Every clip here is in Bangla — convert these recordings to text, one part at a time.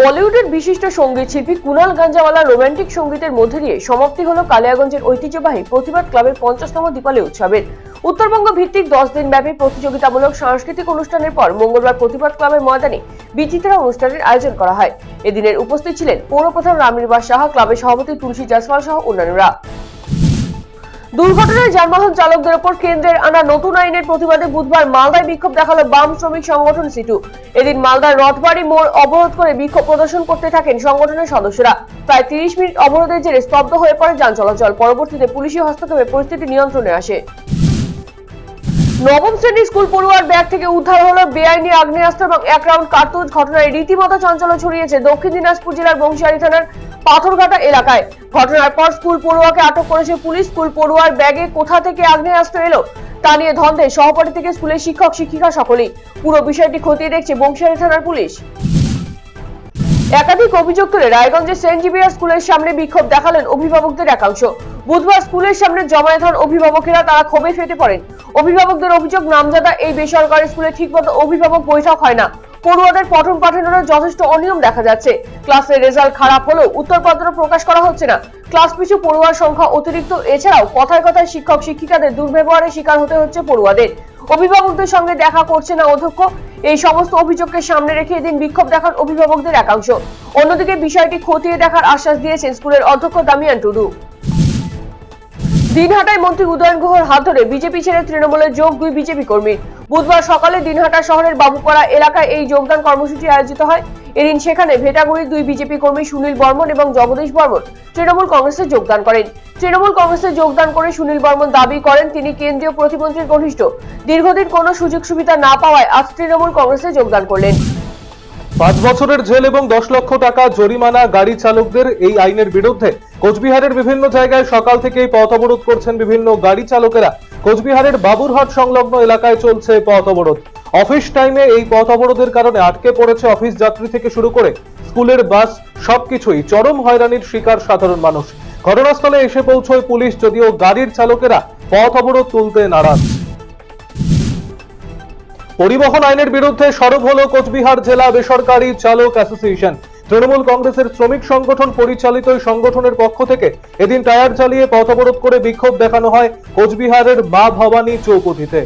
বলিউডের বিশিষ্ট সংগীত শিল্পী কুনাল গাঞ্জাওয়ালা রোমান্টিক সঙ্গীতের মধ্যে দিয়ে সমাপ্তি হলো কালিয়াগঞ্জের ঐতিহ্যবাহী প্রতিবাদ ক্লাবের পঞ্চাশতম দীপালী উৎসবের। উত্তরবঙ্গ ভিত্তিক দশ দিন ব্যাপী প্রতিযোগিতামূলক সাংস্কৃতিক অনুষ্ঠানের পর মঙ্গলবার প্রতিবাদ ক্লাবের ময়দানে বিচিত্রা অনুষ্ঠানের আয়োজন করা হয়। এদিনের উপস্থিত ছিলেন পৌরপ্রধান রামনিবাস সাহা, ক্লাবের সভাপতি তুলসী জাসওয়াল সহ অন্যান্যরা। দুর্ঘটনায় যানবাহন চালকদের উপর কেন্দ্রের আনা নতুন আইনের প্রতিবাদে বুধবার মালদায় বিক্ষোভ দেখাল বাম শ্রমিক সংগঠন সিটু। এদিন মালদার রথবাড়ি মোড় অবরোধ করে বিক্ষোভ প্রদর্শন করতে থাকেন সংগঠনের সদস্যরা। প্রায় তিরিশ মিনিট অবরোধের জেরে স্তব্ধ হয়ে পড়ে যান চলাচল। পরবর্তীতে পুলিশি হস্তক্ষেপে পরিস্থিতি নিয়ন্ত্রণে আসে। নবম শ্রেণির স্কুল পড়ুয়ার ব্যাগ থেকে উদ্ধার হলো বেআইনি আগ্নেয়াস্ত্র এবং এক রাউন্ড কার্তুজ। ঘটনায় রীতিমতো চাঞ্চল্য ছড়িয়েছে দক্ষিণ দিনাজপুর জেলার বংশিয়ারি থানার পাথরঘাটা এলাকায়। ঘটনার পর স্কুল পড়ুয়াকে আটক করেছে পুলিশ। স্কুল পড়ুয়ার ব্যাগে কোথা থেকে আগ্নেয়াস্ত্র এলো তা নিয়ে ধন্দে সহপাঠী থেকে স্কুলের শিক্ষক, শিক্ষিকা সকলেই। পুরো বিষয়টি খতিয়ে দেখছে বংশিয়ারি থানার পুলিশ। একাধিক অভিযোগ তুলে রায়গঞ্জের সেন্ট জিভিয়ার স্কুলের সামনে বিক্ষোভ দেখালেন অভিভাবকদের একাংশ। বুধবার স্কুলের সামনে জমায়েত হন অভিভাবকেরা, তারা ক্ষোভে ফেটে পড়েন। অভিভাবকদের অভিযোগ, নামজাদা এই বেসরকারি স্কুলে ঠিকমতো অভিভাবক বৈঠক হয় না। পড়ুয়াদের পঠন পাঠনের যথেষ্ট অনিয়ম দেখা যাচ্ছে। ক্লাসের রেজাল্ট খারাপ হলেও উত্তরপত্র প্রকাশ করা হচ্ছে না। ক্লাস পিছু পড়ুয়ার সংখ্যা অতিরিক্ত। এছাড়াও কথায় কথায় শিক্ষক, শিক্ষিকাদের দুর্ব্যবহারের শিকার হতে হচ্ছে পড়ুয়াদের। অভিভাবকদের সঙ্গে দেখা করছে না অধ্যক্ষ। এই সমস্ত অভিযোগকে সামনে রেখে এদিন বিক্ষোভ দেখান অভিভাবকদের একাংশ। অন্যদিকে বিষয়টি খতিয়ে দেখার আশ্বাস দিয়েছেন স্কুলের অধ্যক্ষ দামিয়ান টুডু। দিনহাটায় মন্ত্রী উদয়ন গুহর হাত ধরে বিজেপি ছেড়ে তৃণমূলের যোগ দুই বিজেপি কর্মী। বুধবার সকালে দিনহাটা শহরের বাবুপাড়া এলাকায় এই যোগদান কর্মসূচি আয়োজিত হয়। এদিন সেখানে ভেটাগুড়ির দুই বিজেপি কর্মী সুনীল বর্মন এবং জগদীশ বর্মন তৃণমূল কংগ্রেসে যোগদান করেন। তৃণমূল কংগ্রেসে যোগদান করে সুনীল বর্মন দাবি করেন, তিনি কেন্দ্রীয় প্রতিমন্ত্রীর ঘনিষ্ঠ। দীর্ঘদিন কোনো সুযোগ সুবিধা না পাওয়ায় আজ তৃণমূল কংগ্রেসে যোগদান করলেন। পাঁচ বছরের জেল এবং দশ লক্ষ টাকা জরিমানা গাড়ি চালকদের এই আইনের বিরুদ্ধে কোচবিহারের বিভিন্ন জায়গায় সকাল থেকেই পথ অবরোধ করছেন বিভিন্ন গাড়ি চালকেরা। কোচবিহারের বাবুরহাট সংলগ্ন এলাকায় চলছে পথ অবরোধ। অফিস টাইমে এই পথ অবরোধের কারণে আটকে পড়েছে অফিস যাত্রী থেকে শুরু করে স্কুলের বাস, সবকিছুই চরম হয়রানির শিকার সাধারণ মানুষ। ঘটনাস্থলে এসে পৌঁছয় পুলিশ, যদিও গাড়ির চালকেরা পথ অবরোধ তুলতে নারাজ। পরিবহন আইনের বিরুদ্ধে সরব হল কোচবিহার জেলা বেসরকারি চালক অ্যাসোসিয়েশন। তৃণমূল কংগ্রেসের শ্রমিক সংগঠন পরিচালিত এই সংগঠনের পক্ষ থেকে এদিন টায়ার চালিয়ে পথ অবরোধ করে বিক্ষোভ দেখানো হয় কোচবিহারের মা ভবানী চৌপতিতে।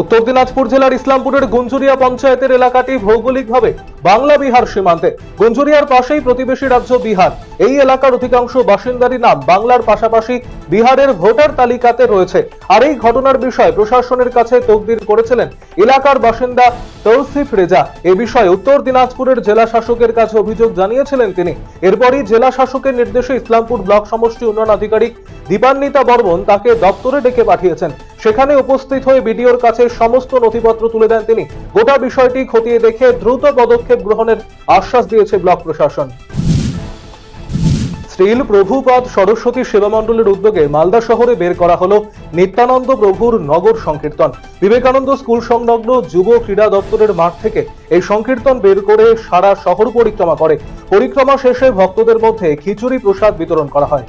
উত্তর দিনাজপুর জেলার ইসলামপুরের গুঞ্জুরিয়া পঞ্চায়েতের এলাকাটি ভৌগোলিকভাবে বাংলা বিহার সীমান্তে। গুঞ্জুরিয়ার পাশেই প্রতিবেশী রাজ্য বিহার। এই এলাকার অধিকাংশ বাসিন্দারই নাম বাংলার পাশাপাশি বিহারের ভোটার তালিকাতে রয়েছে। আর এই ঘটনার বিষয়ে প্রশাসনের কাছে তকদির করেছিলেন এলাকার বাসিন্দা তৌসিফ রেজা। এ বিষয়ে উত্তর দিনাজপুরের জেলা শাসকের কাছে অভিযোগ জানিয়েছিলেন তিনি। এরপরই জেলা শাসকের নির্দেশে ইসলামপুর ব্লক সমষ্টি উন্নয়ন আধিকারিক দীপান্বিতা বর্মন তাকে দপ্তরে ডেকে পাঠিয়েছেন। সেখানে উপস্থিত হয়ে বিডিওর কাছে সমস্ত নথিপত্র তুলে দেন তিনি। গোটা বিষয়টি খতিয়ে দেখে দ্রুত পদক্ষেপ গ্রহণের আশ্বাস দিয়েছে ব্লক প্রশাসন। স্টিল প্রভুপাদ সরস্বতী সেবা মণ্ডলের উদ্যোগে মালদা শহরে বের করা হলো নিত্যানন্দ প্রভুর নগর সংকীর্তন। বিবেকানন্দ স্কুল সংলগ্ন যুব ক্রীড়া দপ্তরের মাঠ থেকে এই সংকীর্তন বের করে সারা শহর পরিক্রমা করে। পরিক্রমা শেষে ভক্তদের মধ্যে খিচুড়ি প্রসাদ বিতরণ করা হয়।